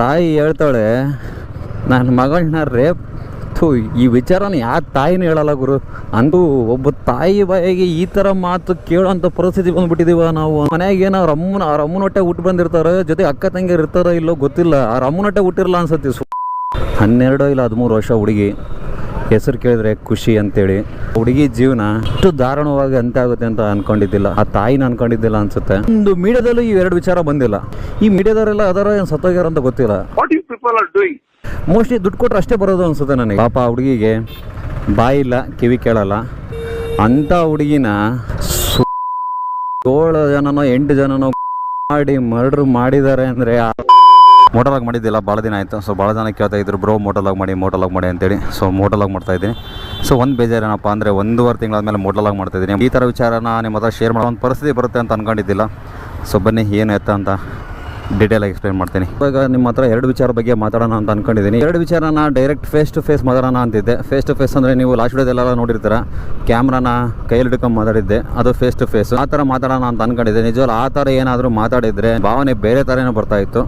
ತಾಯಿ ಹೇಳ್ತಾಳೆ, ನನ್ನ ಮಗಳನ್ನ ರೇಪ್ ಥೂ, ಈ ವಿಚಾರನ ಯಾವ ತಾಯಿನೂ ಹೇಳಲ್ಲ ಗುರು. ಅಂದು ಒಬ್ಬ ತಾಯಿ ಬಾಯಿಗೆ ಈ ಥರ ಮಾತು ಕೇಳೋಂಥ ಪರಿಸ್ಥಿತಿ ಬಂದುಬಿಟ್ಟಿದ್ದೀವ ನಾವು. ಮನ್ಯಾಗ ಏನೋ ಅಮ್ಮನ ಅವ್ರ ಅಮ್ಮನ ಹೊಟ್ಟೆ ಹುಟ್ಟು ಬಂದಿರ್ತಾರೆ, ಜೊತೆ ಅಕ್ಕ ತಂಗಿ ಇರ್ತಾರೋ ಇಲ್ಲೋ ಗೊತ್ತಿಲ್ಲ. ಅವ್ರ ಅಮ್ಮನ ಹೊಟ್ಟೆ ಹುಟ್ಟಿರಲ್ಲ ಅನ್ಸತ್ತೆ ಹನ್ನೆರಡು ಇಲ್ಲ ಹದಿಮೂರು ವರ್ಷ ಹುಡುಗಿ. ಹೆಸರು ಕೇಳಿದ್ರೆ ಖುಷಿ ಅಂತೇಳಿ. ಹುಡುಗಿ ಜೀವನ ಅಷ್ಟು ದಾರುಣವಾಗಿ ಅಂತ ಆಗುತ್ತೆ ಅಂತ ಅನ್ಕೊಂಡಿದ್ದಿಲ್ಲ. ಆ ತಾಯಿನ ಅನ್ಕೊಂಡಿದ್ದಿಲ್ಲ ಅನ್ಸುತ್ತೆ. ಒಂದು ಮೀಡಿಯಾದಲ್ಲೂ ಈ ಎರಡು ವಿಚಾರ ಬಂದಿಲ್ಲ. ಈ ಮೀಡಿಯಾದವರೆಲ್ಲ ಅದರ ಏನು ಸತ್ತೋಗ್ಯಾರ ಅಂತ ಗೊತ್ತಿಲ್ಲ? ಮೋಸ್ಟ್ಲಿ ದುಡ್ಡು ಕೊಟ್ಟರೆ ಅಷ್ಟೇ ಬರೋದು ಅನ್ಸುತ್ತೆ ನನಗೆ. ಪಾಪ ಹುಡುಗಿಗೆ ಬಾಯಿಲ್ಲ ಕಿವಿ ಕೇಳಲ್ಲ. ಅಂತ ಹುಡುಗಿನ ಏಳು ಜನನೋ ಎಂಟು ಜನನೋ ಮಾಡಿ ಮರ್ಡ್ರ್ ಮಾಡಿದ್ದಾರೆ ಅಂದರೆ ಮೋಟಲಾಗ್ ಮಾಡಿದ್ದಿಲ್ಲ ಭಾಳ ದಿನ ಆಯಿತು. ಸೊ ಭಾಳ ಜನ ಕೇಳ್ತಾ ಇದ್ರು ಬ್ರೋ ಮೋಟಲಾಗ್ ಮಾಡಿ ಮೋಟಲಾಗ್ ಮಾಡಿ ಅಂತೇಳಿ. ಸೊ ಮೋಟಲಾಗ್ ಮಾಡ್ತಾ ಇದ್ದೀನಿ. ಸೊ ಒಂದು ಬೇಜಾರೇನಪ್ಪ ಅಂದರೆ, ಒಂದೂವರೆ ತಿಂಗಳಾದ್ಮೇಲೆ ಮಾಡ್ತಾ ಇದ್ದೀನಿ. ಈ ಥರ ವಿಚಾರನ ನಿಮ್ಮ ಹತ್ರ ಶೇರ್ ಮಾಡೋ ಒಂದು ಪರಿಸ್ಥಿತಿ ಬರುತ್ತೆ ಅಂತ ಅನ್ಕೊಂಡಿದ್ದಿಲ್ಲ. ಸೊ ಬನ್ನಿ, ಏನು ಎತ್ತ ಅಂತ. ಡೀಟೇಲ್ ಆಗಿ ಎಕ್ಸ್ಪ್ಲೈನ್ ಮಾಡ್ತೀನಿ. ಇವಾಗ ನಿಮ್ಮ ಹತ್ರ ಎರಡು ವಿಚಾರ ಬಗ್ಗೆ ಮಾತಾಡೋಣ ಅಂತ ಅನ್ಕೊಂಡಿದ್ದೀನಿ. ಎರಡು ವಿಚಾರನ ಡೈರೆಕ್ಟ್ ಫೇಸ್ ಟು ಫೇಸ್ ಮಾತಾಡೋಣ ಅಂತಿದ್ದೆ. ಫೇಸ್ ಟು ಫೇಸ್ ಅಂದರೆ ನೀವು ಲಾಸ್ಟ್ ಡೇದೆಲ್ಲ ನೋಡಿರ್ತೀರ? ಕ್ಯಾಮ್ರಾನ ಕೈಯಲ್ಲಿ ಹಿಡ್ಕೊಂಡು ಮಾತಾಡಿದ್ದೆ. ಅದು ಫೇಸ್ ಟು ಫೇಸ್ ಆ ಥರ ಮಾತಾಡೋಣ ಅಂತ ಅನ್ಕೊಂಡಿದ್ದೆ. ನಿಜವಲ್ಲ ಆ ಥರ ಏನಾದರೂ ಮಾತಾಡಿದರೆ ಭಾವನೆ ಬೇರೆ ಥರನೇ ಬರ್ತಾ ಇತ್ತು.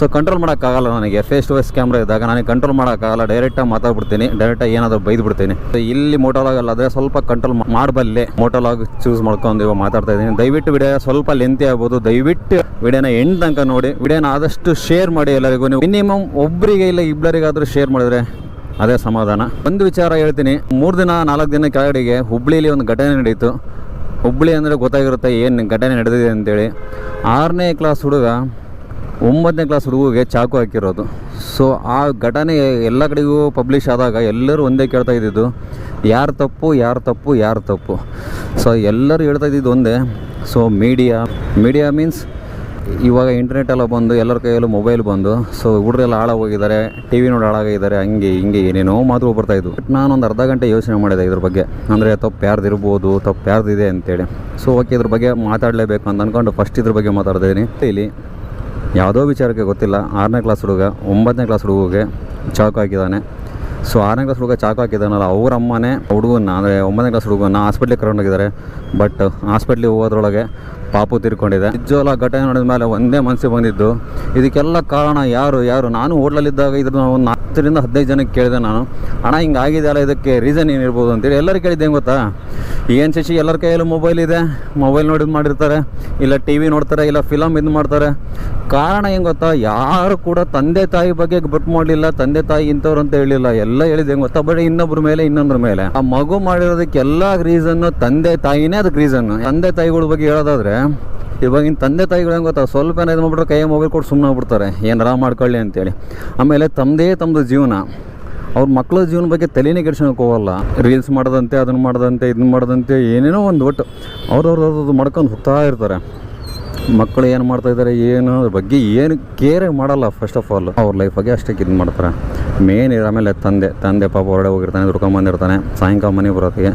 ಸೊ ಕಂಟ್ರೋಲ್ ಮಾಡೋಕ್ಕಾಗಲ್ಲ ನನಗೆ. ಫೇಸ್ ಟು ಫೇಸ್ ಕ್ಯಾಮ್ರಾ ಇದ್ದಾಗ ನನಗೆ ಕಂಟ್ರೋಲ್ ಮಾಡೋಕ್ಕಾಗಲ್ಲ. ಡೈರೆಕ್ಟಾಗಿ ಮಾತಾಡ್ಬಿಡ್ತೀನಿ. ಡೈರೆಕ್ಟಾಗಿ ಏನಾದರೂ ಬೈದು ಬಿಡ್ತೀನಿ So, ಇಲ್ಲಿ ಮೋಟೋಲಾಗ್ ಅಲ್ಲಾದರೆ ಸ್ವಲ್ಪ ಕಂಟ್ರೋಲ್ ಮಾಡಬಲ್ಲೆ. ಮೋಟೋಲಾಗ್ ಚೂಸ್ ಮಾಡ್ಕೊಂಡು ಇವಾಗ ಮಾತಾಡ್ತಾ ಇದ್ದೀನಿ. ದಯವಿಟ್ಟು ವಿಡಿಯೋ ಸ್ವಲ್ಪ ಲೆಂತಿ ಆಗ್ಬೋದು. ದಯವಿಟ್ಟು ವಿಡಿಯೋನ ಎಂಡ್ ತನಕ ನೋಡಿ. ವಿಡಿಯೋನ ಆದಷ್ಟು ಶೇರ್ ಮಾಡಿ ಎಲ್ಲರಿಗೂ. ನೀವು ಮಿನಿಮಮ್ ಒಬ್ಬರಿಗೆ ಇಲ್ಲ ಇಬ್ಬರಿಗಾದರೂ ಶೇರ್ ಮಾಡಿದ್ರೆ ಅದೇ ಸಮಾಧಾನ. ಒಂದು ವಿಚಾರ ಹೇಳ್ತೀನಿ, ಮೂರು ದಿನ, ನಾಲ್ಕು ದಿನ ಕೆಳಗಡೆಗೆ ಹುಬ್ಳಿಲಿ ಒಂದು ಘಟನೆ ನಡೀತು. ಹುಬ್ಳಿ ಅಂದರೆ ಗೊತ್ತಾಗಿರುತ್ತೆ ಏನು ಘಟನೆ ನಡೆದಿದೆ ಅಂತೇಳಿ. ಆರನೇ ಕ್ಲಾಸ್ ಹುಡುಗ ಒಂಬತ್ತನೇ ಕ್ಲಾಸ್ ಹುಡುಗಿಗೆ ಚಾಕು ಹಾಕಿರೋದು. ಸೊ ಆ ಘಟನೆ ಎಲ್ಲ ಕಡೆಗೂ ಪಬ್ಲಿಷ್ ಆದಾಗ ಎಲ್ಲರೂ ಒಂದೇ ಕೇಳ್ತಾ ಇದ್ದಿದ್ದು, ಯಾರು ತಪ್ಪು ಯಾರು ತಪ್ಪು ಯಾರು ತಪ್ಪು. ಸೊ ಎಲ್ಲರೂ ಹೇಳ್ತಾ ಇದ್ದಿದ್ದು ಒಂದೇ. ಸೊ ಮೀಡಿಯಾ ಮೀಡಿಯಾ ಮೀನ್ಸ್ ಇವಾಗ ಇಂಟರ್ನೆಟ್ ಎಲ್ಲ ಬಂದು, ಎಲ್ಲರ ಕೈಯಲ್ಲೂ ಮೊಬೈಲ್ ಬಂದು ಸೊ ಹುಡುಗರೆಲ್ಲ ಹಾಳಾಗೋಗಿದ್ದಾರೆ ಟಿ ವಿ ನೋಡಿ ಹಾಳಾಗಿದ್ದಾರೆ ಹಂಗೆ, ಹಿಂಗೆ, ಏನೇನೋ ಮಾತು ಬರ್ತಾ ಇದ್ವು. ಬಟ್ ನಾನೊಂದು ಅರ್ಧ ಗಂಟೆ ಯೋಚನೆ ಮಾಡಿದೆ ಇದ್ರ ಬಗ್ಗೆ. ಅಂದರೆ ತಪ್ಪು ಯಾರ್ದಿರ್ಬೋದು ತಪ್ಪು ಯಾರ್ದಿದೆ ಅಂತೇಳಿ. ಸೊ ಓಕೆ ಇದ್ರ ಬಗ್ಗೆ ಮಾತಾಡಲೇಬೇಕು ಅಂತ ಅಂದ್ಕೊಂಡು ಫಸ್ಟ್ ಇದ್ರ ಬಗ್ಗೆ ಮಾತಾಡ್ತಿದ್ದೀನಿ ಇಲ್ಲಿ ಯಾವುದೋ ವಿಚಾರಕ್ಕೆ ಗೊತ್ತಿಲ್ಲ. ಆರನೇ ಕ್ಲಾಸ್ ಹುಡುಗ, ಒಂಬತ್ತನೇ ಕ್ಲಾಸ್ ಹುಡುಗಗೆ ಚಾಕು ಹಾಕಿದ್ದಾನೆ. ಸೊ ಆರನೇ ಕ್ಲಾಸ್ ಹುಡುಗ ಚಾಕು ಹಾಕಿದ್ದಾನಲ್ಲ, ಅವ್ರ ಅಮ್ಮನೇ ಹುಡುಗನ ಅಂದರೆ ಒಂಬತ್ತನೇ ಕ್ಲಾಸ್ ಹುಡುಗನ ಹಾಸ್ಪಿಟ್ಲಿಗೆ ಕರ್ಕೊಂಡೋಗಿದ್ದಾರೆ. ಬಟ್ ಹಾಸ್ಪಿಟ್ಲಿಗೆ ಹೋಗೋದ್ರೊಳಗೆ ಪಾಪು ತೀರ್ಕೊಂಡಿದೆ. ನಿಜವಲ್ಲ ಘಟನೆ ನೋಡಿದ ಮೇಲೆ ಒಂದೇ ಮನಸ್ಸಿಗೆ ಬಂದಿದ್ದು. ಇದಕ್ಕೆಲ್ಲ ಕಾರಣ ಯಾರು ಯಾರು? ನಾನು ಹೋಟ್ಲಲ್ಲಿದ್ದಾಗ ಇದ್ರ ಒಂದು ಹತ್ತರಿಂದ ಹದಿನೈದು ಜನಕ್ಕೆ ಕೇಳಿದೆ ನಾನು. ಹಣ ಹಿಂಗೆ ಆಗಿದೆ ಅಲ್ಲ, ಇದಕ್ಕೆ ರೀಸನ್ ಏನಿರ್ಬೋದು ಅಂತೇಳಿ ಎಲ್ಲರೂ ಕೇಳಿದ್ದೆ ಹೆಂಗೆ ಗೊತ್ತಾ? ಏನು ಶಶಿ ಎಲ್ಲರ ಕೈಯಲ್ಲೂ ಮೊಬೈಲ್ ಇದೆ. ಮೊಬೈಲ್ ನೋಡಿದ್ ಮಾಡಿರ್ತಾರೆ. ಇಲ್ಲ ಟಿ ವಿ ನೋಡ್ತಾರೆ, ಇಲ್ಲ ಫಿಲಮ್ ಇದು ಮಾಡ್ತಾರೆ. ಕಾರಣ ಹೆಂಗೆ ಗೊತ್ತಾ? ಯಾರು ಕೂಡ ತಂದೆ ತಾಯಿ ಬಗ್ಗೆ ಬಿಟ್ಟು ಮಾಡಲಿಲ್ಲ, ತಂದೆ ತಾಯಿ ಇಂಥವ್ರು ಅಂತ ಹೇಳಿಲ್ಲ. ಎಲ್ಲ ಹೇಳಿದೆ ಹೆಂಗೆ ಗೊತ್ತಾ? ಬರೀ ಇನ್ನೊಬ್ರ ಮೇಲೆ, ಇನ್ನೊಂದ್ರ ಮೇಲೆ. ಆ ಮಗು ಮಾಡಿರೋದಕ್ಕೆಲ್ಲ ರೀಸನ್ನು ತಂದೆ ತಾಯಿನೇ ಅದಕ್ಕೆ ರೀಸನ್ನು ತಂದೆ ತಾಯಿಗಳ ಬಗ್ಗೆ ಹೇಳೋದಾದ್ರೆ ಇವಾಗಿನ ತಂದೆ ತಾಯಿಗಳು ಹೆಂಗೆ ಗೊತ್ತಾ? ಸ್ವಲ್ಪ ಏನೋ ಇದು ಮಾಡ್ಬಿಟ್ರೆ ಕೈಯ ಮೊಬೈಲ್ ಕೊಟ್ಟು ಸುಮ್ಮನೆ ಆಗ್ಬಿಡ್ತಾರೆ. ಏನಾರ ಮಾಡ್ಕೊಳ್ಳಿ ಅಂತೇಳಿ. ಆಮೇಲೆ ತಮ್ಮದೇ ತಮ್ಮದು ಜೀವನ. ಅವ್ರ ಮಕ್ಕಳ ಜೀವನ ಬಗ್ಗೆ ತಲೆನೇ ಕೆಡ್ಸೋಕೆ ಹೋಗಲ್ಲ. ರೀಲ್ಸ್ ಮಾಡೋದಂತೆ ಅದನ್ನು ಮಾಡೋದಂತೆ ಇದನ್ನ ಮಾಡೋದಂತೆ, ಏನೇನೋ ಒಂದು ಒಟ್ಟು ಅವ್ರವ್ರದ್ದು ಮಾಡ್ಕೊಂಡು ಹೋಗ್ತಾ ಇರ್ತಾರೆ. ಮಕ್ಕಳು ಏನು ಮಾಡ್ತಾ ಇದ್ದಾರೆ ಏನು ಅದ್ರ ಬಗ್ಗೆ ಏನು ಕೇರೇ ಮಾಡಲ್ಲ ಫಸ್ಟ್ ಆಫ್ ಆಲ್ ಅವ್ರ ಲೈಫ್ ಬಗ್ಗೆ ಅಷ್ಟೇ ಇದು ಮಾಡ್ತಾರೆ. ಮೇನ್ ಆಮೇಲೆ ತಂದೆ. ತಂದೆ ಪಾಪ ಹೊರಡೆ ಹೋಗಿರ್ತಾನೆ ದುಡ್ಕೊಂಬಂದಿರ್ತಾನೆ ಸಾಯಂಕಾಲ ಮನೆಗೆ ಬರೋತ್ತಿಗೆ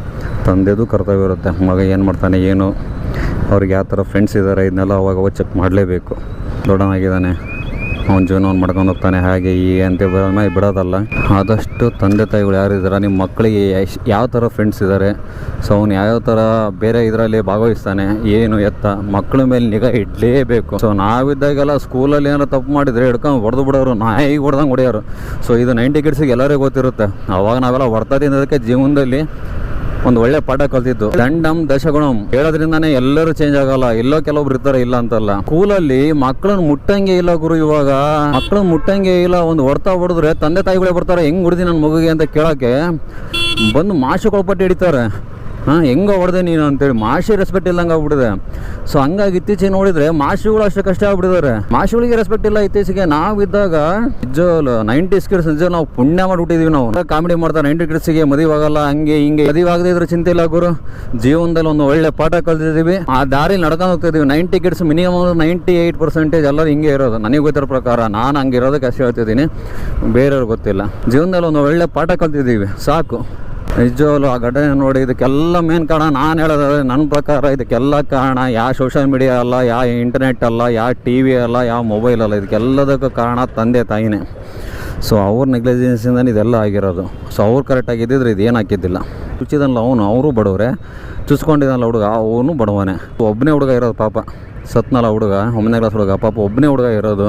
ತಂದೆದು ಕರ್ತವ್ಯ ಇರುತ್ತೆ. ಮಗ ಏನು ಮಾಡ್ತಾನೆ, ಏನು ಅವ್ರಿಗೆ ಯಾವ ಥರ ಫ್ರೆಂಡ್ಸ್ ಇದ್ದಾರೆ ಇದನ್ನೆಲ್ಲ ಅವಾಗ ಅವಾಗ ಚೆಕ್ ಮಾಡಲೇಬೇಕು. ದೊಡ್ಡವನಾಗಿದ್ದಾನೆ ಅವ್ನ ಜೀವನ ಅವ್ನು ಮಾಡ್ಕೊಂಡು ಹೋಗ್ತಾನೆ, ಹಾಗೆ ಈ ಅಂತ ಮೇಲೆ ಬಿಡೋದಲ್ಲ. ಆದಷ್ಟು ತಂದೆ ತಾಯಿಗಳು ಯಾರು ನಿಮ್ಮ ಮಕ್ಕಳಿಗೆ ಯಾವ ಥರ ಫ್ರೆಂಡ್ಸ್ ಇದ್ದಾರೆ ಸೊ ಅವ್ನು ಯಾವ್ಯಾವ ಥರ ಬೇರೆ ಇದರಲ್ಲಿ ಭಾಗವಹಿಸ್ತಾನೆ, ಏನು ಎತ್ತ, ಮಕ್ಕಳ ಮೇಲೆ ನಿಗಾ ಇಡಲೇಬೇಕು. ಸೊ ನಾವಿದ್ದಾಗೆಲ್ಲ ಸ್ಕೂಲಲ್ಲಿ ಏನಾರು ತಪ್ಪು ಮಾಡಿದರೆ ಹಿಡ್ಕೊಂಡು ಹೊಡೆದು ಬಿಡೋರು ನಾಯಿಗೆ ಹೊಡೆದಂಗೆ ಹೊಡೆಯೋರು. ಸೊ ಇದು ನೈಂಟಿ ಕಿಡ್ಸಿಗೆ ಎಲ್ಲರಿಗೂ ಗೊತ್ತಿರುತ್ತೆ. ಅವಾಗ ನಾವೆಲ್ಲ ಹೊಡ್ತಾ ತಿನ್ನೋದಕ್ಕೆ ಜೀವನದಲ್ಲಿ ಒಂದು ಒಳ್ಳೆ ಪಾಠ ಕಲ್ತಿದ್ದು. ದಂಡಂ ದಶಗುಣಂ. ಹೇಳೋದ್ರಿಂದಾನೇ ಎಲ್ಲರೂ ಚೇಂಜ್ ಆಗಲ್ಲ. ಎಲ್ಲೋ ಕೆಲವೊಬ್ರು ಇರ್ತಾರೆ, ಇಲ್ಲ ಅಂತಲ್ಲ. ಸ್ಕೂಲಲ್ಲಿ ಮಕ್ಕಳನ್ನ ಮುಟ್ಟಂಗೆ ಇಲ್ಲ ಗುರು ಇವಾಗ. ಮಕ್ಕಳನ್ನ ಮುಟ್ಟಂಗೆ ಇಲ್ಲ. ಒಂದು ಹೊಡ್ತಾ ಹೊಡೆದ್ರೆ ತಂದೆ ತಾಯಿಗಳೇ ಬರ್ತಾರೆ, ಹೆಂಗ್ ಹೊಡ್ದಿ ನನ್ನ ಮಗುಗೆ? ಅಂತ ಕೇಳಕ್ಕೆ ಬಂದು ಮಾಶುಗಳು ಪಟ್ಟು ಹಿಡಿತಾರೆ. ಹಾಂ, ಹೆಂಗೆ ಹೊಡೆದೆ ನೀನು ಅಂತೇಳಿ ಮಾಷಿ ರೆಸ್ಪೆಕ್ಟ್ ಇಲ್ಲಂಗೆ ಆಗ್ಬಿಟ್ಟಿದೆ. ಸೊ ಹಂಗಾಗಿ ಇತ್ತೀಚೆಗೆ ನೋಡಿದ್ರೆ ಮಾಷಿಗಳು ಅಷ್ಟು ಕಷ್ಟ ಆಗ್ಬಿಟ್ಟಿದ್ದಾರೆ. ಮಾಷಿಗಳಿಗೆ ರೆಸ್ಪೆಕ್ಟ್ ಇಲ್ಲ ಇತ್ತೀಚೆಗೆ. ನಾವಿದ್ದಾಗ ನಿಜವಲ್ಲ ನೈಂಟಿ ಕಿಡ್ಸ್ ನಿಜ ನಾವು ಪುಣ್ಯ ಮಾಡಿಬಿಟ್ಟಿದೀವಿ ನಾವು. ಕಾಮಿಡಿ ಮಾಡ್ತಾರೆ ನೈಂಟಿ ಕಿಡ್ಸಿಗೆ ಮದುವೆ ಆಗಲ್ಲ, ಹಂಗೆ ಹಿಂಗೆ. ಮದುವೆ ಇದ್ರೆ ಚಿಂತೆ ಇಲ್ಲ ಗುರು. ಜೀವನದಲ್ಲಿ ಒಂದು ಒಳ್ಳೆ ಪಾಠ ಕಲ್ತಿದ್ದೀವಿ. ಆ ದಾರಿ ನಡ್ಕೊಂಡು ಹೋಗ್ತಾ ಇದೀವಿ ninety kids minimum ninety eight percentage ಎಲ್ಲರೂ ಹಿಂಗೆ ಇರೋದು. ನನಗೆ ಗೊತ್ತಿರೋ ಪ್ರಕಾರ ನಾನು ಹಂಗೆ ಇರೋದಕ್ಕೆ ಅಷ್ಟೇ ಹೇಳ್ತಿದ್ದೀನಿ. ಬೇರೆಯವ್ರಿಗೆ ಗೊತ್ತಿಲ್ಲ. ಜೀವನದಲ್ಲಿ ಒಂದು ಒಳ್ಳೆ ಪಾಠ ಕಲ್ತಿದ್ದೀವಿ. ಸಾಕು. ನಿಜವಾಗ್ಲೂ ಆ ಘಟನೆ ನೋಡಿ ಇದಕ್ಕೆಲ್ಲ ಮೇನ್ ಕಾರಣ ನಾನು ಹೇಳೋದಾದ್ರೆ ನನ್ನ ಪ್ರಕಾರ ಇದಕ್ಕೆಲ್ಲ ಕಾರಣ ಯಾವ ಸೋಷಿಯಲ್ ಮೀಡಿಯಾ ಅಲ್ಲ ಯಾವ ಇಂಟರ್ನೆಟ್ ಅಲ್ಲ ಯಾವ ಟಿ ವಿ ಅಲ್ಲ ಯಾವ ಮೊಬೈಲ್ ಅಲ್ಲ. ಇದಕ್ಕೆಲ್ಲದಕ್ಕೂ ಕಾರಣ ತಂದೆ, ತಾಯಿನೇ. ಸೊ ಅವ್ರ ನೆಗ್ಲಿಜೆನ್ಸಿಂದನೇ ಇದೆಲ್ಲ ಆಗಿರೋದು. ಸೊ ಅವ್ರು ಕರೆಕ್ಟಾಗಿ ಇದ್ದಿದ್ರೆ ಇದೇನು ಹಾಕಿದ್ದಿಲ್ಲ ಚುಚ್ಚಿದನಲ್ಲ ಅವನು, ಅವರು ಬಡವರೇ. ಚುಚ್ಕೊಂಡಿದ್ದಲ್ಲ ಹುಡುಗ, ಅವನು ಬಡವನೇ. ಒಬ್ಬನೇ ಹುಡುಗ ಇರೋದು ಪಾಪ. ಸತ್ನಲ್ಲ ಹುಡುಗ, ಒಂಬನೇ ಕ್ಲಾಸ್ ಹುಡುಗ, ಪಾಪ ಒಬ್ಬನೇ ಹುಡುಗ ಇರೋದು.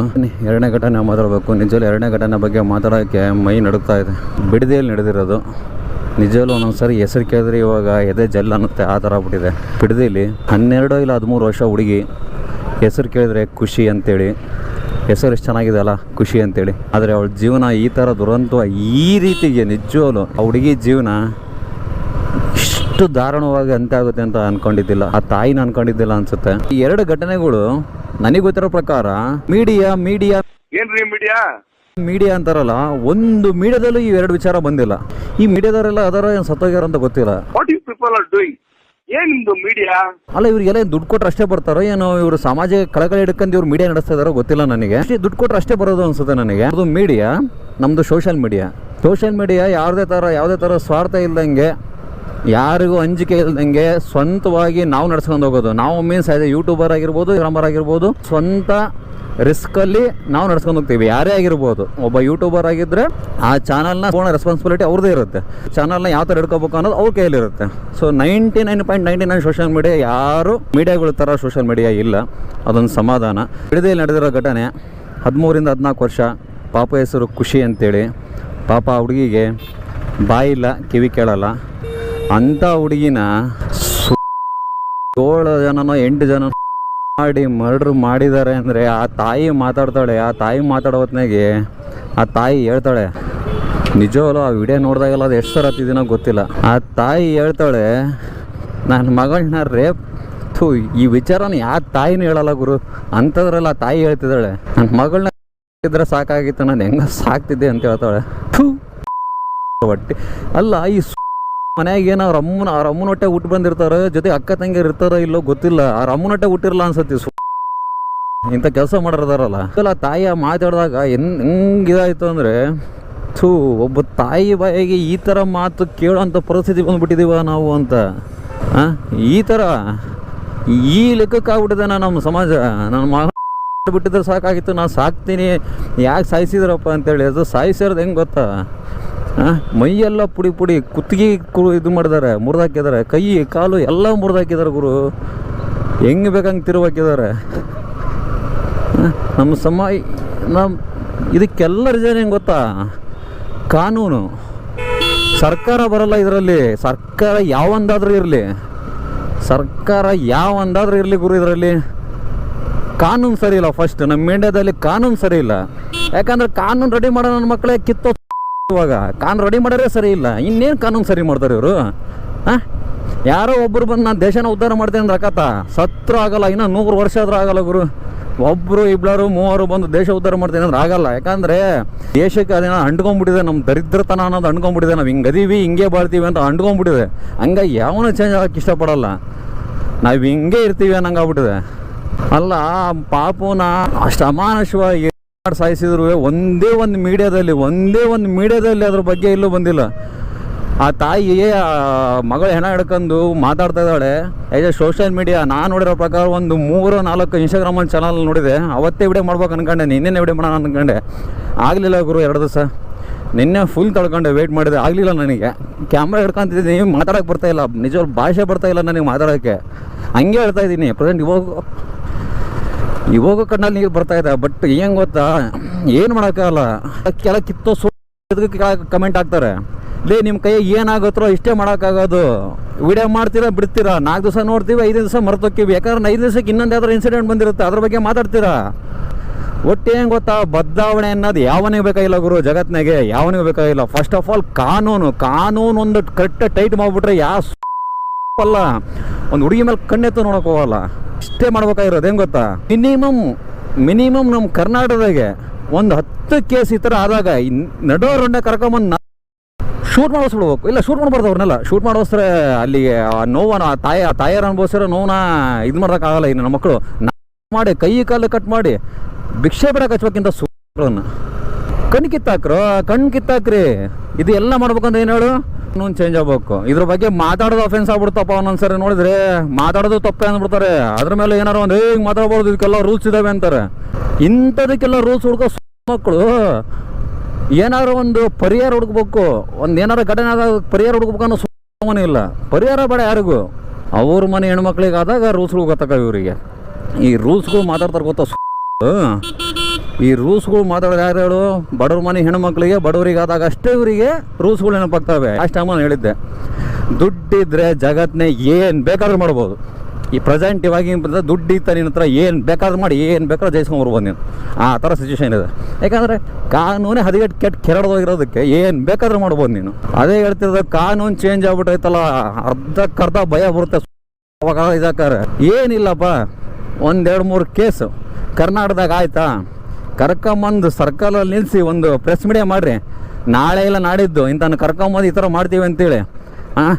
ಎರಡನೇ ಘಟನೆ ಮಾತಾಡಬೇಕು. ನಿಜವಲ್ಲಿ ಎರಡನೇ ಘಟನೆ ಬಗ್ಗೆ ಮಾತಾಡೋಕ್ಕೆ ಮೈ ನಡುಗ್ತಾ ಇದೆ. ಬಿಡದಿಯಲ್ಲಿ ನಡೆದಿರೋದು. ನಿಜವಲ್ಲೂ ಒಂದೊಂದ್ಸರಿ ಹೆಸರು ಕೇಳಿದ್ರೆ ಇವಾಗ ಎದೆ ಜಲ್ ಅನ್ನುತ್ತೆ, ಆ ಥರ ಆಗ್ಬಿಟ್ಟಿದೆ. ಬಿಡದಿಲಿ ಹನ್ನೆರಡು ಇಲ್ಲ ಹದಿಮೂರು ವರ್ಷ ಹುಡುಗಿ, ಹೆಸರು ಕೇಳಿದ್ರೆ ಖುಷಿ ಅಂತೇಳಿ. ಹೆಸರು ಎಷ್ಟು ಚೆನ್ನಾಗಿದೆ ಅಲ್ಲ, ಖುಷಿ ಅಂತೇಳಿ. ಆದರೆ ಅವಳ ಜೀವನ ಈ ಥರ ದುರಂತ ಈ ರೀತಿಗೆ ನಿಜವಲ್ಲೂ ಆ ಹುಡುಗಿ ಜೀವನ ಇಷ್ಟು ದಾರುಣವಾಗಿ ಅಂತ್ಯ ಆಗುತ್ತೆ ಅಂತ ಅನ್ಕೊಂಡಿದ್ದಿಲ್ಲ. ಆ ತಾಯಿನ ಅನ್ಕೊಂಡಿದ್ದಿಲ್ಲ ಅನ್ಸುತ್ತೆ. ಈ ಎರಡು ಘಟನೆಗಳು ನನಗೆ ಗೊತ್ತಿರೋ ಪ್ರಕಾರ ಮೀಡಿಯಾ ಮೀಡಿಯಾ ಏನ್ರಿ ಮೀಡಿಯಾ ಮೀಡಿಯಾ ಅಂತಾರಲ್ಲ ಒಂದು ಮೀಡಿಯಾದಲ್ಲೂ ಈ ಎರಡು ವಿಚಾರ ಬಂದಿಲ್ಲ. ಈ ಮೀಡಿಯಾದವರೆಲ್ಲ ಅದರ ಏನು ಸತ್ತೋಗ್ಯಾರ ಅಂತ ಗೊತ್ತಿಲ್ಲ. What you people are doing ಏನ್ ನಿಮ್ದು ಮೀಡಿಯಾ? ಅಲ್ಲ ಇವ್ರಿಗೆಲ್ಲ ದುಡ್ಡು ಕೊಟ್ಟರೆ ಅಷ್ಟೇ ಬರ್ತಾರೋ ಏನೋ ಇವರು ಸಮಾಜ ಕಳಕಳಿ ಹಿಡ್ಕೊಂಡು ಇವ್ರು ಮೀಡಿಯಾ ನಡೆಸ್ತಾ ಇದಾರೋ ಗೊತ್ತಿಲ್ಲ ನನಗೆ. ದುಡ್ಡು ಕೊಟ್ಟರೆ ಅಷ್ಟೇ ಬರೋದು ಅನ್ಸುತ್ತೆ ನನಗೆ. ಅದು ಮೀಡಿಯಾ ನಮ್ದು ಸೋಷಿಯಲ್ ಮೀಡಿಯಾ ಸೋಷಿಯಲ್ ಮೀಡಿಯಾ ಯಾವುದೇ ಥರ ಯಾವುದೇ ಥರ ಸ್ವಾರ್ಥ ಇಲ್ದಂಗೆ ಯಾರಿಗೂ ಅಂಜಿಕೆ ಇಲ್ದಂಗೆ ಸ್ವಂತವಾಗಿ ನಾವು ನಡ್ಸ್ಕೊಂಡು ಹೋಗೋದು. ನಾವು ಮೀನ್ಸ್ ಅದೇ ಯೂಟ್ಯೂಬರ್ ಆಗಿರ್ಬೋದು ಗ್ರಾಮರ್ ಆಗಿರ್ಬೋದು ಸ್ವಂತ ರಿಸ್ಕಲ್ಲಿ ನಾವು ನಡ್ಸ್ಕೊಂಡು ಹೋಗ್ತೀವಿ. ಯಾರೇ ಆಗಿರ್ಬೋದು, ಒಬ್ಬ ಯೂಟ್ಯೂಬರ್ ಆಗಿದ್ದರೆ ಆ ಚಾನಲ್ನ ಪೂರ್ಣ ರೆಸ್ಪಾನ್ಸಿಬಿಲಿಟಿ ಅವ್ರದ್ದೇ ಇರುತ್ತೆ. ಚಾನಲ್ನ ಯಾವ ಥರ ಹಿಡ್ಕೋಬೇಕು ಅನ್ನೋದು ಅವ್ರ ಕೈಯಲ್ಲಿರುತ್ತೆ. So ninety nine point ninety nine social media ಯಾರು ಮೀಡಿಯಾಗಳ ಥರ ಸೋಷಿಯಲ್ ಮೀಡಿಯಾ ಇಲ್ಲ. ಅದೊಂದು ಸಮಾಧಾನ. ಬಿಡದೇ ನಡೆದಿರೋ ಘಟನೆ, ಹದಿಮೂರಿಂದ ಹದಿನಾಲ್ಕು ವರ್ಷ, ಪಾಪ ಹೆಸರು ಖುಷಿ ಅಂತೇಳಿ, ಪಾಪ ಹುಡುಗಿಗೆ ಬಾಯಿಲ್ಲ ಕಿವಿ ಕೇಳಲ್ಲ. ಅಂಥ ಹುಡುಗಿನ ಏಳು ಜನನೋ ಎಂಟು ಜನ ಮಾಡಿ ಮರ್ಡ್ರ್ ಮಾಡಿದ್ದಾರೆ ಅಂದರೆ ಆ ತಾಯಿ ಮಾತಾಡ್ತಾಳೆ, ಆ ತಾಯಿ ಮಾತಾಡೋ ಹೊತ್ನಾಗೆ ಆ ತಾಯಿ ಹೇಳ್ತಾಳೆ ನಿಜವಲ್ಲೋ ಆ ವಿಡಿಯೋ ನೋಡಿದಾಗೆಲ್ಲ ಅದು ಎಷ್ಟು ಸರ ಹತ್ತಿದ್ದೀನೋ ಗೊತ್ತಿಲ್ಲ. ಆ ತಾಯಿ ಹೇಳ್ತಾಳೆ ನನ್ನ ಮಗಳನ್ನ ರೇಪ್, ಥೂ, ಈ ವಿಚಾರನ ಯಾವ ತಾಯಿನೂ ಹೇಳಲ್ಲ ಗುರು, ಅಂಥದ್ರಲ್ಲ ಆ ತಾಯಿ ಹೇಳ್ತಿದ್ದಾಳೆ ನನ್ನ ಮಗಳನ್ನ ಇದ್ರೆ ಸಾಕಾಗಿತ್ತು, ನಾನು ಹೆಂಗ ಸಾಕ್ತಿದ್ದೆ ಅಂತ ಹೇಳ್ತಾಳೆ. ಥೂ ಹೊಟ್ಟೆ ಅಲ್ಲ, ಈ ಮನ್ಯಾಗ ಏನು ಅವ್ರ ಅಮ್ಮನ ಅವ್ರ ಅಮ್ಮನ ಹೊಟ್ಟೆ ಹುಟ್ಟು ಬಂದಿರ್ತಾರೆ? ಜೊತೆ ಅಕ್ಕ ತಂಗಿ ಇರ್ತಾರ ಇಲ್ಲೋ ಗೊತ್ತಿಲ್ಲ. ಅವ್ರ ಅಮ್ಮನ ಹೊಟ್ಟೆ ಹುಟ್ಟಿರಲ್ಲ ಅನ್ಸತ್ತಿ ಇಂಥ ಕೆಲಸ ಮಾಡಿರ್ತಾರಲ್ಲ ಇಲ್ಲ ತಾಯಿಯ ಮಾತಾಡಿದಾಗ ಹೆಂಗ್ ಹೆಂಗೆ ಇದಾಯ್ತು ಅಂದರೆ, ಥೂ, ಒಬ್ಬ ತಾಯಿ ಬಾಯಿಗೆ ಈ ಥರ ಮಾತು ಕೇಳೋಂಥ ಪರಿಸ್ಥಿತಿ ಬಂದ್ಬಿಟ್ಟಿದೀವ ನಾವು ಅಂತ? ಈ ಥರ ಈ ಲೆಕ್ಕಕ್ಕೆ ಆಗ್ಬಿಟ್ಟಿದೆ ನಮ್ಮ ಸಮಾಜ. ನನ್ನ ಮಗ ಬಿಟ್ಟಿದ್ರೆ ಸಾಕಾಗಿತ್ತು ನಾನು ಸಾಕ್ತೀನಿ. ಯಾಕೆ ಸಾಯಿಸಿದ್ರಪ್ಪ ಅಂತೇಳಿ. ಅದು ಸಾಯಿಸಿರೋದು ಹೆಂಗೆ ಗೊತ್ತಾ? ಮೈಯೆಲ್ಲ ಪುಡಿ ಪುಡಿ, ಕುತ್ತಿಗೆ ಇದು ಮಾಡಿದ್ದಾರೆ ಮುರಿದಾಕಿದ್ದಾರೆ ಕೈ, ಕಾಲು ಎಲ್ಲ ಮುರಿದಾಕಿದ್ದಾರೆ ಗುರು. ಹೆಂಗೆ ಬೇಕಂಗೆ ತಿರುವಾಕಿದ್ದಾರೆ ನಮ್ಮ ಸಮ ನಮ್ಮ ಇದಕ್ಕೆಲ್ಲ ರೀಸನ್ ಹೆಂಗೆ ಗೊತ್ತಾ? ಕಾನೂನು. ಸರ್ಕಾರ ಬರಲ್ಲ ಇದರಲ್ಲಿ. ಸರ್ಕಾರ ಯಾವೊಂದಾದ್ರೂ ಇರಲಿ. ಸರ್ಕಾರ ಯಾವೊಂದಾದ್ರೂ ಇರಲಿ ಗುರು ಇದರಲ್ಲಿ. ಕಾನೂನು ಸರಿ ಇಲ್ಲ ಫಸ್ಟ್ ನಮ್ಮ ಇಂಡಿಯಾದಲ್ಲಿ ಕಾನೂನು ಸರಿ ಇಲ್ಲ. ಯಾಕಂದ್ರೆ ಕಾನೂನು ರೆಡಿ ಮಾಡೋ ನನ್ನ ಮಕ್ಕಳೇ ಕಿತ್ತೋ ಇವಾಗ? ಕಾನೂನು ರೆಡಿ ಮಾಡೋರೇ ಸರಿ ಇಲ್ಲ. ಇನ್ನೇನು ಕಾನೂನು ಸರಿ ಮಾಡ್ತಾರೆ ಇವರು? ಹಾಂ? ಯಾರೋ ಒಬ್ರು ಬಂದು ನಾನು ದೇಶನ ಉದ್ಧಾರ ಮಾಡ್ತೇನೆ ಅಂದ್ರೆ ಅಕತ್ತ ಸತ್ರ ಆಗಲ್ಲ, ಇನ್ನೂ ನೂರು ವರ್ಷ ಆದ್ರೂ ಆಗಲ್ಲ ಗುರು. ಒಬ್ರು ಇಬ್ಬರು ಮೂವರು ಬಂದು ದೇಶ ಉದ್ಧಾರ ಮಾಡ್ತೇನೆ ಅಂದ್ರೆ ಆಗಲ್ಲ. ಯಾಕಂದ್ರೆ ದೇಶಕ್ಕೆ ಅದೇನೋ ಅಂಡ್ಕೊಂಡ್ಬಿಟ್ಟಿದೆ ನಮ್ಮ ದರಿದ್ರತನ ಅನ್ನೋದು ಅಂಡ್ಕೊಂಡ್ಬಿಟ್ಟಿದೆ ನಾವು ಹಿಂಗೆ ಅದೀವಿ, ಹಿಂಗೆ ಬಾಳ್ತೀವಿ ಅಂತ ಅಂಡ್ಕೊಂಡ್ಬಿಟ್ಟಿದೆ ಹಂಗಾಗಿ ಯಾವನೂ ಚೇಂಜ್ ಆಗಕ್ಕೆ ಇಷ್ಟಪಡಲ್ಲ. ನಾವು ಹಿಂಗೆ ಇರ್ತೀವಿ ಅನ್ನಂಗಾಗ್ಬಿಟ್ಟಿದೆ. ಅಲ್ಲ, ಪಾಪುನ ಅಷ್ಟು ಅಮಾನುಷವಾಗಿ ಸಾಯಿಸಿದ್ರು, ಒಂದೇ ಒಂದು ಮೀಡಿಯಾದಲ್ಲಿ, ಒಂದೇ ಒಂದು ಮೀಡಿಯಾದಲ್ಲಿ ಅದ್ರ ಬಗ್ಗೆ ಎಲ್ಲೂ ಬಂದಿಲ್ಲ. ಆ ತಾಯಿ ಮಗಳು ಹೆಣ ಹಿಡ್ಕೊಂಡು ಮಾತಾಡ್ತಾ ಇದ್ದಾಳೆ. ಆ್ಯಸ್ ಎ ಸೋಷಿಯಲ್ ಮೀಡಿಯಾ ನಾನು ನೋಡಿರೋ ಪ್ರಕಾರ ಒಂದು ಮೂರು, ನಾಲ್ಕು ಇನ್ಸ್ಟಾಗ್ರಾಮಲ್ಲಿ ಚಾನಲ್ ನೋಡಿದೆ. ಅವತ್ತೇ ವಿಡಿಯೋ ಮಾಡ್ಬೇಕು ಅನ್ಕೊಂಡೆ ನಿನ್ನೆ ವಿಡಿಯೋ ಮಾಡೋಣ ಅನ್ಕೊಂಡೆ. ಆಗಲಿಲ್ಲ ಗುರು ಎರಡು ದಿವಸ. ನಿನ್ನೆ ಫುಲ್ ತಳ್ಕೊಂಡೆ ವೆಯ್ಟ್ ಮಾಡಿದೆ. ಆಗಲಿಲ್ಲ ನನಗೆ. ಕ್ಯಾಮ್ರಾ ಹಿಡ್ಕೊಂತಿದ್ದೀನಿ, ಮಾತಾಡೋಕೆ ಬರ್ತಾ ಇಲ್ಲ. ನಿಜವಾಗ್ಲೂ ಭಾಷೆ ಬರ್ತಾ ಇಲ್ಲ ನನಗೆ ಮಾತಾಡೋಕ್ಕೆ. ಹಂಗೆ ಹೇಳ್ತಾ ಇದ್ದೀನಿ. ಪ್ರೆಸೆಂಟ್ ಇವಾಗ ಇವಾಗ ಕಣ್ಣಲ್ಲಿ ನೀರು ಬರ್ತಾ ಇದೆ ಬಟ್ ಏನು ಗೊತ್ತಾ? ಏನು ಮಾಡೋಕ್ಕಾಗಲ್ಲ? ಕೆಲ ಕಿತ್ತೋ ಸೋ ಕಮೆಂಟ್ ಹಾಕ್ತಾರೆ. ಲೇ ನಿಮ್ಮ ಕೈ ಏನಾಗುತ್ತೋ ಇಷ್ಟೇ ಮಾಡೋಕ್ಕಾಗೋದು. ವಿಡಿಯೋ ಮಾಡ್ತೀರಾ, ಬಿಡ್ತೀರಾ? ನಾಲ್ಕು ದಿವಸ ನೋಡ್ತೀವಿ, ಐದು ದಿವಸ ಮರ್ತೋಕ್ಕಿವಿ. ಯಾಕಂದ್ರೆ ಐದು ದಿವಸಕ್ಕೆ ಇನ್ನೊಂದು ಯಾವ್ದಾರು ಇನ್ಸಿಡೆಂಟ್ ಬಂದಿರುತ್ತೆ, ಅದ್ರ ಬಗ್ಗೆ ಮಾತಾಡ್ತೀರಾ? ಒಟ್ಟು ಏನು ಗೊತ್ತಾ? ಬದಲಾವಣೆ ಅನ್ನೋದು ಯಾವನಿಗೆ ಬೇಕಾಗಿಲ್ಲ ಗುರು ಜಗತ್ನಾಗೆ ಯಾವನಿಗೆ ಬೇಕಾಗಿಲ್ಲ. ಫಸ್ಟ್ ಆಫ್ ಆಲ್ ಕಾನೂನು ಕಾನೂನು ಒಂದು ಕರೆಕ್ಟ್ ಟೈಟ್ ಮಾಡಿಬಿಟ್ರೆ ಯಾವ ಅಲ್ಲ ಒಂದು ಹುಡುಗಿ ಮೇಲೆ ಕಣ್ಣೆತ್ತು ನೋಡಕ್ ಹೋಗಲ್ಲ. ಇಷ್ಟೇ ಮಾಡ್ಬೇಕಾಗಿರೋದು, ಹೆಂಗ್ ಗೊತ್ತಾ? ಮಿನಿಮಮ್ ಮಿನಿಮಮ್ ನಮ್ಮ ಕರ್ನಾಟಕದಾಗೆ ಒಂದು ಹತ್ತು ಕೇಸ್ ಈ ಥರ ಆದಾಗ ನಡೋ ರಂಡೆ ಕರ್ಕೊಂಬಂದು ಶೂಟ್ ಮಾಡಿಸ್ಬಿಡ್ಬೇಕು. ಇಲ್ಲ, ಶೂಟ್ ಮಾಡ್ಬಾರ್ದು ಅವ್ರನ್ನೆಲ್ಲ ಶೂಟ್ ಮಾಡೋಸ್ರೆ ಅಲ್ಲಿಗೆ ಆ ನೋವನ್ನ, ಆ ತಾಯ ತಾಯರ ಅನುಭವಿಸಿದ್ರೆ ನೋವನ್ನ ಇದು ಮಾಡೋಕ್ಕಾಗಲ್ಲ ಇನ್ನು ನಮ್ಮ ಮಕ್ಕಳು ಮಾಡಿ, ಕೈ ಕಾಲು ಕಟ್ ಮಾಡಿ ಭಿಕ್ಷೆ ಬಿಡಕ್ಕೆ ಹಚ್ಬೇಕಿಂತ ಸೂಪರ್ ಕಣ್ ಕಿತ್ತಾಕ್ರು ಕಣ್ ಕಿತ್ತಾಕ್ರಿ. ಇದು ಎಲ್ಲ ಮಾಡ್ಬೇಕಂದ್ರೆ ಏನು ಹೇಳು? ಕಾನೂನು ಚೇಂಜ್ ಆಗ್ಬೇಕು. ಇದ್ರ ಬಗ್ಗೆ ಮಾತಾಡೋದು ಅಫೆನ್ಸ್ ಆಗ್ಬಿಡ್ತಪ್ಪ ಒಂದೊಂದ್ಸರಿ ನೋಡಿದ್ರೆ. ಮಾತಾಡೋದು ತಪ್ಪೆ ಅಂದ್ಬಿಡ್ತಾರೆ. ಅದ್ರ ಮೇಲೆ ಏನಾರು ಒಂದು ಹೇಗೆ ಮಾತಾಡ್ಬಾರ್ದು, ಇದಕ್ಕೆಲ್ಲ ರೂಲ್ಸ್ ಇದಾವೆ ಅಂತಾರೆ. ಇಂಥದಕ್ಕೆಲ್ಲ ರೂಲ್ಸ್ ಹುಡ್ಕೋ ಮಕ್ಕಳು ಏನಾದ್ರು ಒಂದು ಪರಿಹಾರ ಹುಡುಕ್ಬೇಕು. ಒಂದು ಏನಾರು ಘಟನೆ ಆದಾಗ ಪರಿಹಾರ ಹುಡುಕ್ಬೇಕು ಅನ್ನೋ ಸುಮ್ಮನೆ ಇಲ್ಲ. ಪರಿಹಾರ ಬೇಡ ಯಾರಿಗೂ. ಅವ್ರ ಮನೆ ಹೆಣ್ಮಕ್ಳಿಗೆ ಆದಾಗ ರೂಲ್ಸ್ಗಳು ಗೊತ್ತಾಗ ಇವರಿಗೆ. ಈ ರೂಲ್ಸ್ಗಳು ಮಾತಾಡ್ತಾರೆ ಗೊತ್ತಾ ಈ ರೂಲ್ಸ್ಗಳು ಮಾತಾಡೋದು ಯಾರು ಹೇಳು? ಬಡವ್ರ ಮನೆ ಹೆಣ್ಮಕ್ಳಿಗೆ, ಬಡವರಿಗೆ ಆದಾಗ ಅಷ್ಟೇ ಇವರಿಗೆ ರೂಲ್ಸ್ಗಳು ನೆನಪಾಗ್ತವೆ. ಅಷ್ಟು ನಾನು ಹೇಳಿದ್ದೆ. ದುಡ್ಡಿದ್ರೆ ಜಗತ್ನೇ ಏನು ಬೇಕಾದ್ರೂ ಮಾಡ್ಬೋದು. ಈ ಪ್ರೆಸೆಂಟ್ ಇವಾಗ ದುಡ್ಡು ಇತ್ತ ನಿನ್ನ ಹತ್ರ ಏನು ಬೇಕಾದ್ರೂ ಮಾಡಿ, ಏನು ಬೇಕಾದ್ರೂ ಜಯಿಸ್ಕೊಂಬರ್ಬೋದು ನೀನು. ಆ ಥರ ಸಿಚುವೇಶನ್ ಇದೆ. ಯಾಕಂದರೆ ಕಾನೂನೇ ಹದಿಗೆಟ್ಟು ಕೆಟ್ಟ ಕೆರಡೋಗಿರೋದಕ್ಕೆ ಏನು ಬೇಕಾದ್ರೂ ಮಾಡ್ಬೋದು ನೀನು. ಅದೇ ಹೇಳ್ತಿರೋದು ಕಾನೂನು ಚೇಂಜ್ ಆಗ್ಬಿಟ್ಟೈತಲ್ಲ ಅರ್ಧಕ್ಕರ್ಧ ಭಯ ಬರುತ್ತೆ. ಅವಾಗ ಇದಾಕಾರೆ ಏನಿಲ್ಲಪ್ಪ, ಒಂದೆರಡು ಮೂರು ಕೇಸು ಕರ್ನಾಟಕದಾಗ ಆಯ್ತಾ? ಕರ್ಕೊಂಬಂದು ಸರ್ಕಲಲ್ಲಿ ನಿಲ್ಲಿಸಿ ಒಂದು ಪ್ರೆಸ್ ಮೀಡಿಯಾ ಮಾಡಿರಿ. ನಾಳೆ ಇಲ್ಲ ನಾಡಿದ್ದು ಇಂಥನ ಕರ್ಕೊಂಬಂದು ಈ ಥರ ಮಾಡ್ತೀವಿ ಅಂತೇಳಿ. ಹಾಂ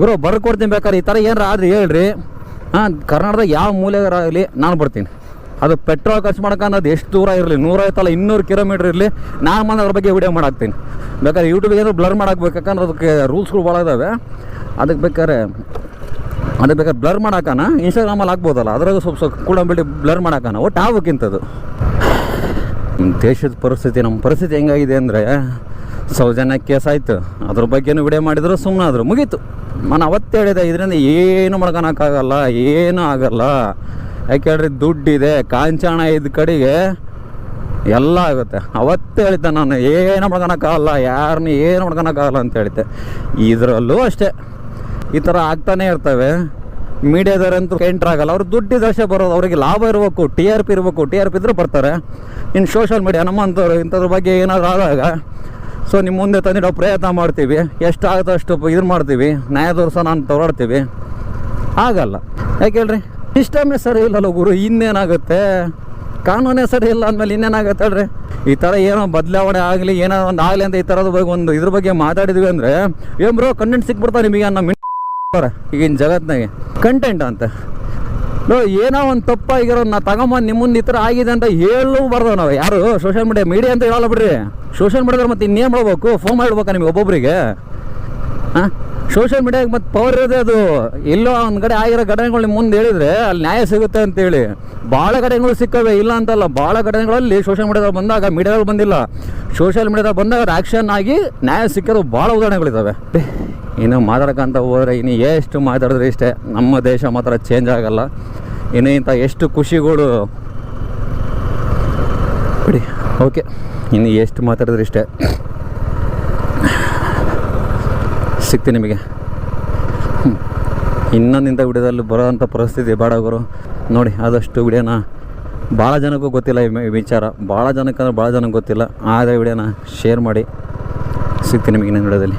ಗುರು ಬರ್ಕೊಡ್ತೀನಿ ಬೇಕಾದ್ರೆ ಈ ಥರ ಏನಾರ ಆದ್ರೆ ಹೇಳ್ರಿ. ಹಾಂ ಕರ್ನಾಟಕದ ಯಾವ ಮೂಲೆಗಾರಾಗಲಿ ನಾನು ಬರ್ತೀನಿ. ಅದು ಪೆಟ್ರೋಲ್ ಖರ್ಚು ಅನ್ನೋದು ಎಷ್ಟು ದೂರ ಇರಲಿ ಐತಲ್ಲ ಇನ್ನೂರು ಕಿಲೋಮೀಟ್ರ್ ಇರಲಿ, ನಾನು ಬಂದು ಅದ್ರ ಬಗ್ಗೆ ವಿಡಿಯೋ ಮಾಡಾಕ್ತೀನಿ. ಬೇಕಾದ್ರೆ ಯೂಟ್ಯೂಬ್ಗೆ ಏನಾದ್ರು ಬ್ಲರ್ ಮಾಡಾಕ್ಬೇಕು, ಯಾಕಂದ್ರೆ ಅದಕ್ಕೆ ರೂಲ್ಸ್ಗಳು ಭಾಳ ಇದಾವೆ. ಅದಕ್ಕೆ ಬೇಕಾದ್ರೆ ಅದಕ್ಕೆ ಬೇಕಾದ್ರೆ ಬ್ಲರ್ ಮಾಡಾಕನ ಇನ್ಸ್ಟಾಗ್ರಾಮಲ್ಲಿ ಹಾಕ್ಬೋದಲ್ಲ ಅದ್ರಾಗ ಸ್ವಲ್ಪ ಸ್ವಲ್ಪ ಕೂಡ ಬಿಟ್ಟು ಬ್ಲರ್ ಮಾಡಾಕನ, ಒಟ್ಟು ಆಗ್ಬೇಕಿಂತದು ದೇಶದ ಪರಿಸ್ಥಿತಿ, ನಮ್ಮ ಪರಿಸ್ಥಿತಿ ಹೆಂಗಾಗಿದೆ ಅಂದರೆ ಸೌಜನ್ಯ ಕೇಸ್ ಆಯಿತು. ಅದ್ರ ಬಗ್ಗೆನೂ ವಿಡಿಯೋ ಮಾಡಿದ್ರು ಸುಮ್ಮನೆ ಆದರು. ಮುಗೀತು. ನಾನು ಅವತ್ತು ಹೇಳಿದೆ, ಇದರಿಂದ ಏನು ಮಾಡ್ಕೊಳಕ್ಕಾಗಲ್ಲ ಏನೂ ಆಗಲ್ಲ. ಯಾಕೆ ಹೇಳ್ರಿ, ದುಡ್ಡಿದೆ ಕಾಂಚಾಣ ಇದ್ದ ಕಡೆಗೆ ಎಲ್ಲ ಆಗುತ್ತೆ. ಅವತ್ತು ಹೇಳಿದ್ದೆ ನಾನು, ಏನು ಮಾಡ್ಕೊಳಕ್ಕಾಗಲ್ಲ ಯಾರನ್ನೂ ಏನು ಮಾಡ್ಕೊಳಕ್ಕಾಗಲ್ಲ ಅಂತ ಹೇಳಿದ್ದೆ. ಇದರಲ್ಲೂ ಅಷ್ಟೇ. ಈ ಥರ ಆಗ್ತಾನೆ ಇರ್ತವೆ. ಮೀಡಿಯಾದವರಂತೂ ಎಂಟ್ರ್ ಆಗಲ್ಲ. ಅವ್ರು ದುಡ್ಡು ದಶೆ ಬರೋದು. ಅವರಿಗೆ ಲಾಭ ಇರಬೇಕು, ಟಿ ಆರ್ ಪಿ ಇರಬೇಕು, ಟಿ ಆರ್ ಪಿ ಇದ್ರೆ ಬರ್ತಾರೆ. ಇನ್ನು ಸೋಷಲ್ ಮೀಡಿಯಾ ನಮ್ಮಂಥವ್ರು ಇಂಥದ್ರ ಬಗ್ಗೆ ಏನಾದರೂ ಆದಾಗ ಸೊ ನಿಮ್ಮ ಮುಂದೆ ತಂದಿಡೋ ಪ್ರಯತ್ನ ಮಾಡ್ತೀವಿ. ಎಷ್ಟು ಆಗುತ್ತೋ ಅಷ್ಟು ಇದು ಮಾಡ್ತೀವಿ. ನ್ಯಾಯ ಸಹ ನಾನು ತೋರಾಡ್ತೀವಿ ಆಗಲ್ಲ. ಯಾಕೆ ಹೇಳ್ರಿ? ಸಿಸ್ಟಮೇ ಸರಿ ಇಲ್ಲಲ್ಲ ಗುರು, ಇನ್ನೇನಾಗುತ್ತೆ? ಕಾನೂನೇ ಸರಿ ಇಲ್ಲ ಅಂದಮೇಲೆ ಇನ್ನೇನಾಗುತ್ತೆ ಹೇಳ್ರಿ? ಈ ಥರ ಏನೋ ಬದಲಾವಣೆ ಆಗಲಿ ಏನೋ ಒಂದು ಆಗಲಿ ಅಂತ ಈ ಥರದ ಬಗ್ಗೆ ಒಂದು ಇದ್ರ ಬಗ್ಗೆ ಮಾತಾಡಿದ್ವಿ ಅಂದರೆ, ಏನ್ ಬ್ರೋ ಕಂಟೆಂಟ್ ಸಿಕ್ಬಿಡ್ತಾರೆ ನಿಮಗೆ ನಮ್ಮ ಈಗಿನ ಜಗತ್ನಾಗೆ. ಕಂಟೆಂಟ್ ಅಂತ. ನೋ ಏನೋ ಒಂದು ತಪ್ಪಾಗಿರೋ ನಾ ತಗೊಂಬಂದು ನಿಮ್ಮ ಮುಂದೆ ಈ ಥರ ಆಗಿದೆ ಅಂತ ಹೇಳೂ ಬರ್ದವ ನಾವು. ಯಾರು? ಸೋಷಿಯಲ್ ಮೀಡಿಯಾ ಮೀಡಿಯಾ ಅಂತ ಹೇಳಲ್ಲ ಬಿಡ್ರಿ. ಸೋಷಿಯಲ್ ಮೀಡಿಯಾದ್ರೆ ಮತ್ತೆ ಇನ್ನೇನು ಮಾಡ್ಬೇಕು? ಫೋನ್ ಮಾಡ್ಬೇಕಾ ನಿಮಗೆ ಒಬ್ಬೊಬ್ಬರಿಗೆ ಹಾಂ ಸೋಷಿಯಲ್ ಮೀಡಿಯಾಗೆ ಮತ್ತು ಪವರ್ ಇರೋದೇ ಅದು. ಎಲ್ಲೋ ಒಂದು ಕಡೆ ಆಗಿರೋ ಘಟನೆಗಳು ನಿಮ್ಮ ಮುಂದೆ ಹೇಳಿದರೆ ಅಲ್ಲಿ ನ್ಯಾಯ ಸಿಗುತ್ತೆ ಅಂತೇಳಿ. ಭಾಳ ಘಟನೆಗಳು ಸಿಕ್ಕವೆ, ಇಲ್ಲ ಅಂತಲ್ಲ. ಭಾಳ ಘಟನೆಗಳಲ್ಲಿ ಸೋಷಿಯಲ್ ಮೀಡಿಯಾದಲ್ಲಿ ಬಂದಾಗ ಮೀಡಿಯಾದಲ್ಲಿ ಬಂದಿಲ್ಲ. ಸೋಷಿಯಲ್ ಮೀಡಿಯಾದಾಗ ಬಂದಾಗ ಆ್ಯಕ್ಷನ್ ಆಗಿ ನ್ಯಾಯ ಸಿಕ್ಕಿರೋ ಭಾಳ ಉದಾಹರಣೆಗಳಿದ್ದಾವೆ ಇನ್ನು ಮಾತಾಡ್ಕೊಂತ ಹೋದರೆ ಇನ್ನು ಎಷ್ಟು ಮಾತಾಡಿದ್ರೆ ಇಷ್ಟೇ, ನಮ್ಮ ದೇಶ ಮಾತ್ರ ಚೇಂಜ್ ಆಗಲ್ಲ. ಇನ್ನು ಇಂಥ ಎಷ್ಟು ಖುಷಿಗಳು. ಬಿಡಿ ಓಕೆ ಇನ್ನು ಎಷ್ಟು ಮಾತಾಡಿದ್ರೆ ಇಷ್ಟೇ. ಸಿಗ್ತೀನಿ ನಿಮಗೆ. ಇನ್ನೊಂದಿಂದ ವಿಡಿಯೋದಲ್ಲಿ ಬರೋವಂಥ ಪರಿಸ್ಥಿತಿ ಬೇಡ ನೋಡಿ, ಆದಷ್ಟು ವಿಡಿಯೋನ ಭಾಳ ಜನಕ್ಕೂ ಗೊತ್ತಿಲ್ಲ ಈ ವಿಚಾರ. ಭಾಳ ಜನಕ್ಕೆ ಅಂದ್ರೆ ಭಾಳ ಜನಕ್ಕೆ ಗೊತ್ತಿಲ್ಲ. ಆದರೆ ವಿಡಿಯೋನ ಶೇರ್ ಮಾಡಿ. ಸಿಗ್ತೀನಿ ನಿಮಗೆ ಇನ್ನೊಂದು ವಿಡಿಯೋದಲ್ಲಿ.